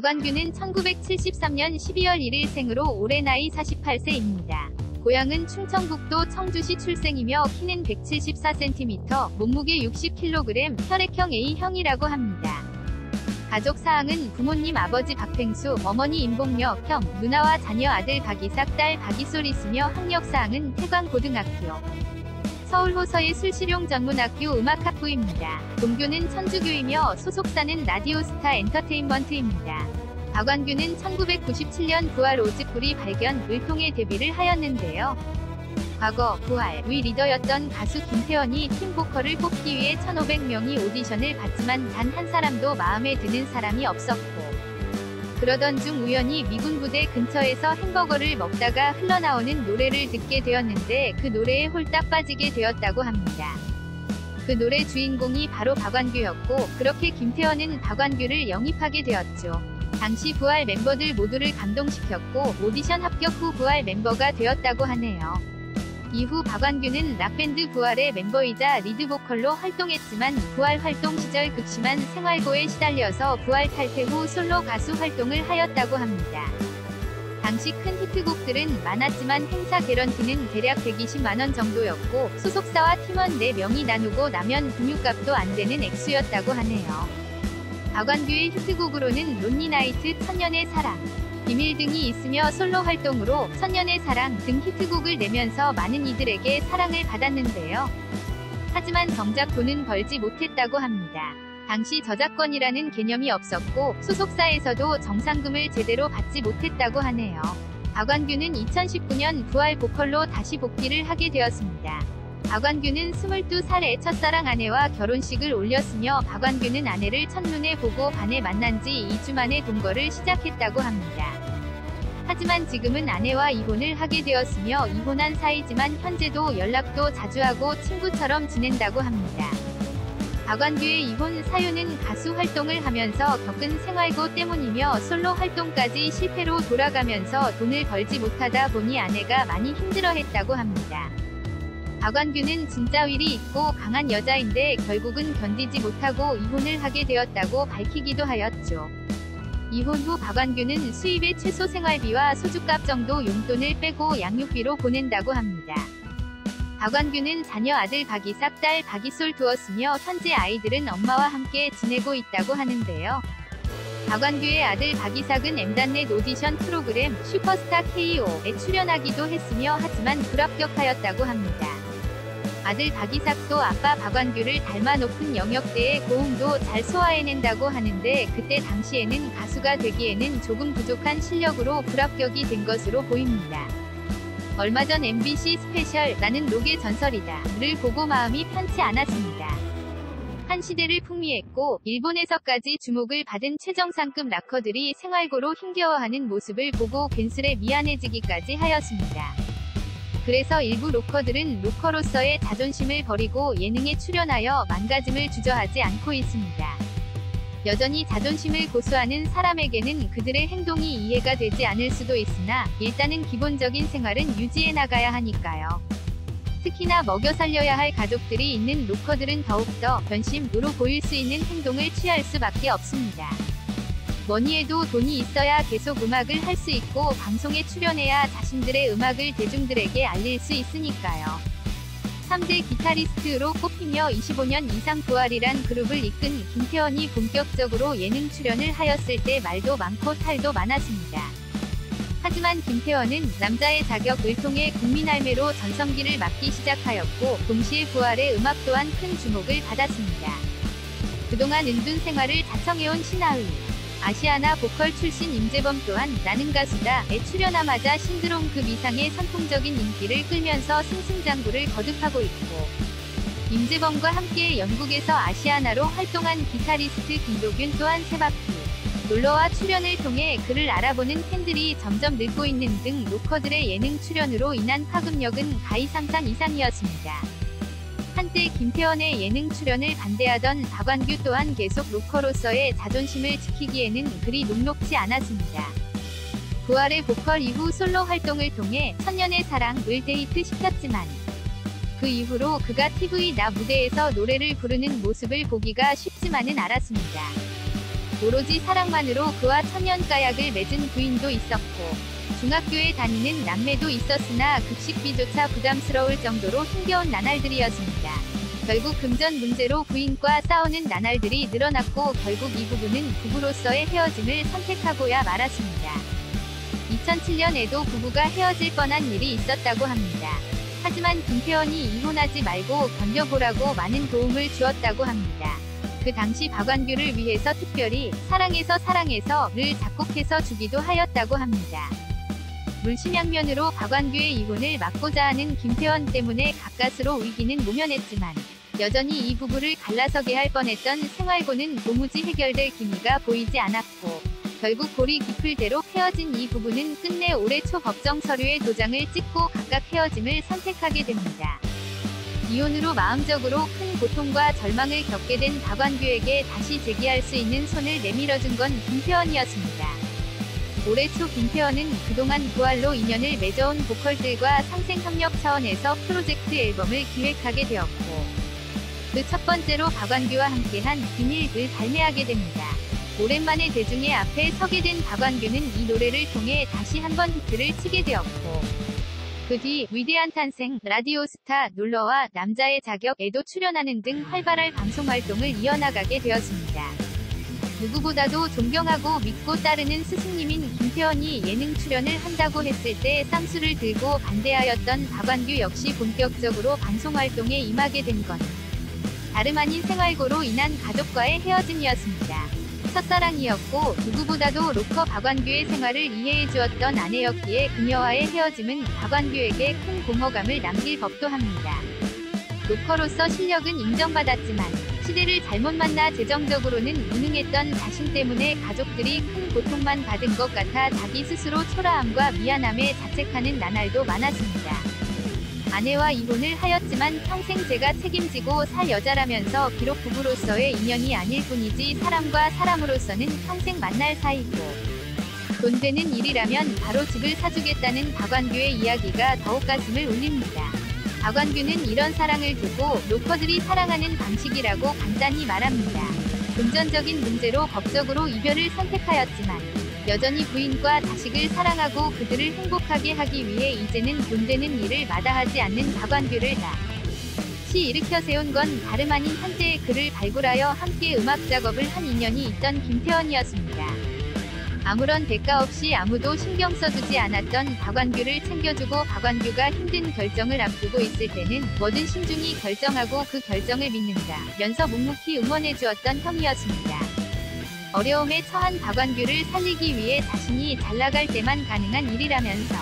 박완규는 1973년 12월 1일 생으로 올해 나이 48세입니다. 고향은 충청북도 청주시 출생이며 키는 174cm, 몸무게 60kg, 혈액형 A형이라고 합니다. 가족 사항은 부모님 아버지 박팽수, 어머니 임봉력, 형, 누나와 자녀 아들 박이삭, 딸 박이솔 있으며 학력 사항은 태광고등학교. 서울 호서의 술실용 전문학교 음악학부입니다. 동교는 천주교이며 소속사는 라디오스타 엔터테인먼트입니다. 박완규는 1997년 부활 오즈풀이 발견 을 통해 데뷔를 하였는데요. 과거 부활 위 리더였던 가수 김태원이 팀 보컬을 뽑기 위해 1500명이 오디션을 봤지만 단 한 사람도 마음에 드는 사람이 없었고 그러던 중 우연히 미군 부대 근처에서 햄버거를 먹다가 흘러나오는 노래를 듣게 되었는데 그 노래에 홀딱 빠지게 되었다고 합니다. 그 노래 주인공이 바로 박완규였고 그렇게 김태원은 박완규를 영입하게 되었죠. 당시 부활 멤버들 모두를 감동시켰고 오디션 합격 후 부활 mem버가 되었다고 하네요. 이후 박완규는 락밴드 부활의 멤버이자 리드보컬로 활동했지만 부활 활동 시절 극심한 생활고에 시달려서 부활 탈퇴 후 솔로 가수 활동을 하였다고 합니다. 당시 큰 히트곡들은 많았지만 행사 개런티는 대략 120만원 정도였고 소속사와 팀원 4명이 나누고 나면 금융값도 안 되는 액수였다고 하네요. 박완규의 히트곡으로는 론리나이트 천년의 사랑, 비밀 등이 있으며 솔로 활동으로 천년의 사랑 등 히트곡을 내면서 많은 이들에게 사랑을 받았는데요. 하지만 정작 돈은 벌지 못했다고 합니다. 당시 저작권이라는 개념이 없었고 소속사에서도 정상금을 제대로 받지 못했다고 하네요. 박완규는 2019년 부활 보컬로 다시 복귀를 하게 되었습니다. 박완규는 22살에 첫사랑 아내와 결혼식을 올렸으며 박완규는 아내를 첫눈에 보고 반해 만난 지 2주 만에 동거를 시작했다고 합니다. 하지만 지금은 아내와 이혼을 하게 되었으며 이혼한 사이지만 현재도 연락도 자주 하고 친구처럼 지낸다고 합니다. 박완규의 이혼 사유는 가수 활동을 하면서 겪은 생활고 때문이며 솔로 활동까지 실패로 돌아가면서 돈을 벌지 못하다 보니 아내가 많이 힘들어했다고 합니다. 박완규는 진짜 윌이 있고 강한 여자인데 결국은 견디지 못하고 이혼을 하게 되었다고 밝히기도 하였죠. 이혼 후 박완규는 수입의 최소 생활비와 소주값 정도 용돈을 빼고 양육비로 보낸다고 합니다. 박완규는 자녀 아들 박이삭, 딸 박이솔 두었으며 현재 아이들은 엄마와 함께 지내고 있다고 하는데요. 박완규의 아들 박이삭은 엠단넷 오디션 프로그램 슈퍼스타 KO에 출연하기도 했으며 하지만 불합격하였다고 합니다. 아들 박이삭도 아빠 박완규를 닮아 높은 영역대의 고음도 잘 소화해낸다고 하는데 그때 당시에는 가수가 되기에는 조금 부족한 실력으로 불합격이 된 것으로 보입니다. 얼마 전 MBC 스페셜 나는 록의 전설이다 를 보고 마음이 편치 않았습니다. 한 시대를 풍미했고 일본에서까지 주목을 받은 최정상급 락커들이 생활고로 힘겨워하는 모습을 보고 괜스레 미안해지기까지 하였습니다. 그래서 일부 로커들은 로커로서의 자존심을 버리고 예능에 출연하여 망가짐을 주저하지 않고 있습니다. 여전히 자존심을 고수하는 사람에게는 그들의 행동이 이해가 되지 않을 수도 있으나 일단은 기본적인 생활은 유지해 나가야 하니까요. 특히나 먹여 살려야 할 가족들이 있는 로커들은 더욱더 변심으로 보일 수 있는 행동을 취할 수밖에 없습니다. 뭐니 해도 돈이 있어야 계속 음악을 할 수 있고 방송에 출연해야 자신들의 음악을 대중들에게 알릴 수 있으니까요. 3대 기타리스트로 꼽히며 25년 이상 부활이란 그룹을 이끈 김태원이 본격적으로 예능 출연을 하였을 때 말도 많고 탈도 많았습니다. 하지만 김태원은 남자의 자격을 통해 국민할매로 전성기를 맞기 시작하였고 동시에 부활의 음악 또한 큰 주목을 받았습니다. 그동안 은둔 생활을 자청해온 신하의 아시아나 보컬 출신 임재범 또한 나는 가수다에 출연하마자 신드롬급 이상의 선풍적인 인기를 끌면서 승승장구를 거듭하고 있고 임재범과 함께 영국에서 아시아나로 활동한 기타리스트 김도균 또한 세바퀴 놀러와 출연을 통해 그를 알아보는 팬들이 점점 늘고 있는 등 로커들의 예능 출연으로 인한 파급력은 가히 상상 이상이었습니다. 한때 김태원의 예능 출연을 반대하던 박완규 또한 계속 로커로서의 자존심을 지키기에는 그리 녹록지 않았습니다. 부활의 보컬 이후 솔로 활동을 통해 천년의 사랑을 데이트 시켰지만 그 이후로 그가 TV 나 무대에서 노래를 부르는 모습을 보기가 쉽지만은 않았습니다. 오로지 사랑만으로 그와 천연가약을 맺은 부인도 있었고 중학교에 다니는 남매도 있었으나 급식비조차 부담스러울 정도로 힘겨운 나날들이었습니다. 결국 금전 문제로 부인과 싸우는 나날들이 늘어났고 결국 이 부부는 부부로서의 헤어짐을 선택하고야 말았습니다. 2007년에도 부부가 헤어질 뻔한 일이 있었다고 합니다. 하지만 김태원이 이혼하지 말고 견뎌보라고 많은 도움을 주었다고 합니다. 그 당시 박완규를 위해서 특별히 사랑해서 사랑해서를 작곡해서 주기도 하였다고 합니다. 물심양면으로 박완규의 이혼을 막고자 하는 김태원 때문에 가까스로 위기는 모면했지만 여전히 이 부부를 갈라서게 할 뻔했던 생활고는 도무지 해결될 기미가 보이지 않았고 결국 골이 깊을 대로 헤어진 이 부부는 끝내 올해 초 법정 서류에 도장을 찍고 각각 헤어짐을 선택하게 됩니다. 이혼으로 마음적으로 큰 고통과 절망을 겪게 된 박완규에게 다시 재기할 수 있는 손을 내밀어준 건 김태원이었습니다. 올해 초 김태원은 그동안 부활로 인연을 맺어온 보컬들과 상생협력 차원에서 프로젝트 앨범을 기획하게 되었고 그 첫 번째로 박완규와 함께한 비밀을 발매하게 됩니다. 오랜만에 대중의 앞에 서게 된 박완규는 이 노래를 통해 다시 한번 히트를 치게 되었고 그 뒤 위대한 탄생, 라디오 스타, 놀러와 남자의 자격에도 출연하는 등 활발한 방송 활동을 이어나가게 되었습니다. 누구보다도 존경하고 믿고 따르는 스승님인 김태원이 예능 출연을 한다고 했을 때 쌍수를 들고 반대하였던 박완규 역시 본격적으로 방송 활동에 임하게 된건 다름 아닌 생활고로 인한 가족과의 헤어짐이었습니다. 첫사랑이었고 누구보다도 로커 박완규의 생활을 이해해 주었던 아내였기에 그녀와의 헤어짐은 박완규에게 큰 공허감을 남길 법도 합니다. 로커로서 실력은 인정받았지만 시대를 잘못 만나 재정적으로는 무능했던 자신 때문에 가족들이 큰 고통만 받은 것 같아 자기 스스로 초라함과 미안함에 자책하는 나날도 많았습니다. 아내와 이혼을 하였지만 평생 제가 책임지고 살 여자라면서 비록 부부로서의 인연이 아닐 뿐이지 사람과 사람으로서는 평생 만날 사이고 돈 되는 일이라면 바로 집을 사주겠다는 박완규의 이야기가 더욱 가슴을 울립니다. 박완규는 이런 사랑을 두고 로커들이 사랑하는 방식이라고 간단히 말합니다. 금전적인 문제로 법적으로 이별을 선택하였지만 여전히 부인과 자식을 사랑하고 그들을 행복하게 하기 위해 이제는 돈 되는 일을 마다하지 않는 박완규를 다시 일으켜 세운 건 다름 아닌 한때의 그를 발굴하여 함께 음악 작업을 한 인연이 있던 김태원이었습니다. 아무런 대가 없이 아무도 신경 써주지 않았던 박완규를 챙겨주고 박완규가 힘든 결정을 앞두고 있을 때는 뭐든 신중히 결정하고 그 결정을 믿는다 면서 묵묵히 응원해주었던 형이었습니다. 어려움에 처한 박완규를 살리기 위해 자신이 잘나갈 때만 가능한 일이라면서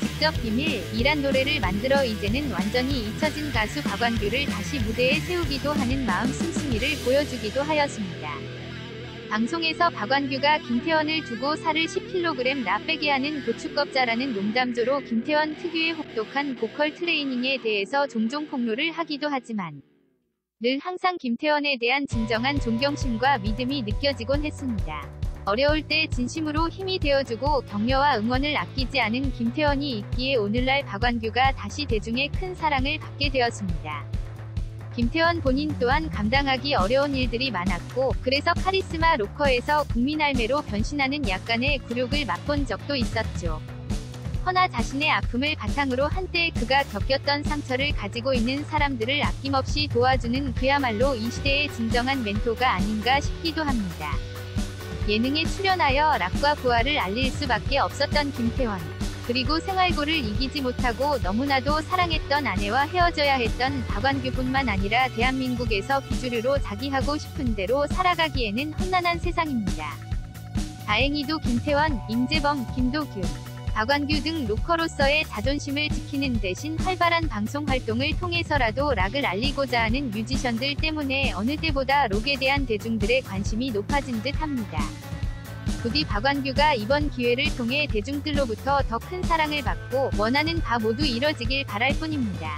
직접 비밀이란 노래를 만들어 이제는 완전히 잊혀진 가수 박완규를 다시 무대에 세우기도 하는 마음 씀씀이를 보여주기도 하였습니다. 방송에서 박완규가 김태원을 두고 살을 10kg 나 빼게 하는 고축겁자라는 농담조로 김태원 특유의 혹독한 보컬 트레이닝에 대해서 종종 폭로를 하기도 하지만 늘 항상 김태원에 대한 진정한 존경심과 믿음이 느껴지곤 했습니다. 어려울 때 진심으로 힘이 되어주고 격려와 응원을 아끼지 않은 김태원이 있기에 오늘날 박완규가 다시 대중의 큰 사랑을 받게 되었습니다. 김태원 본인 또한 감당하기 어려운 일들이 많았고 그래서 카리스마 로커에서 국민할매로 변신하는 약간의 굴욕을 맛본 적도 있었죠. 허나 자신의 아픔을 바탕으로 한때 그가 겪었던 상처를 가지고 있는 사람들을 아낌없이 도와주는 그야말로 이 시대의 진정한 멘토가 아닌가 싶기도 합니다. 예능에 출연하여 락과 부활을 알릴 수밖에 없었던 김태원. 그리고 생활고를 이기지 못하고 너무나도 사랑했던 아내와 헤어져야 했던 박완규뿐만 아니라 대한민국에서 비주류로 자기 하고 싶은 대로 살아가기에는 험난한 세상입니다. 다행히도 김태원, 임재범, 김도규, 박완규 등 로커로서의 자존심을 지키는 대신 활발한 방송 활동을 통해서라도 락을 알리고자 하는 뮤지션들 때문에 어느 때보다 록에 대한 대중들의 관심이 높아진 듯 합니다. 부디 박완규가 이번 기회를 통해 대중들로부터 더 큰 사랑을 받고 원하는 바 모두 이뤄지길 바랄 뿐입니다.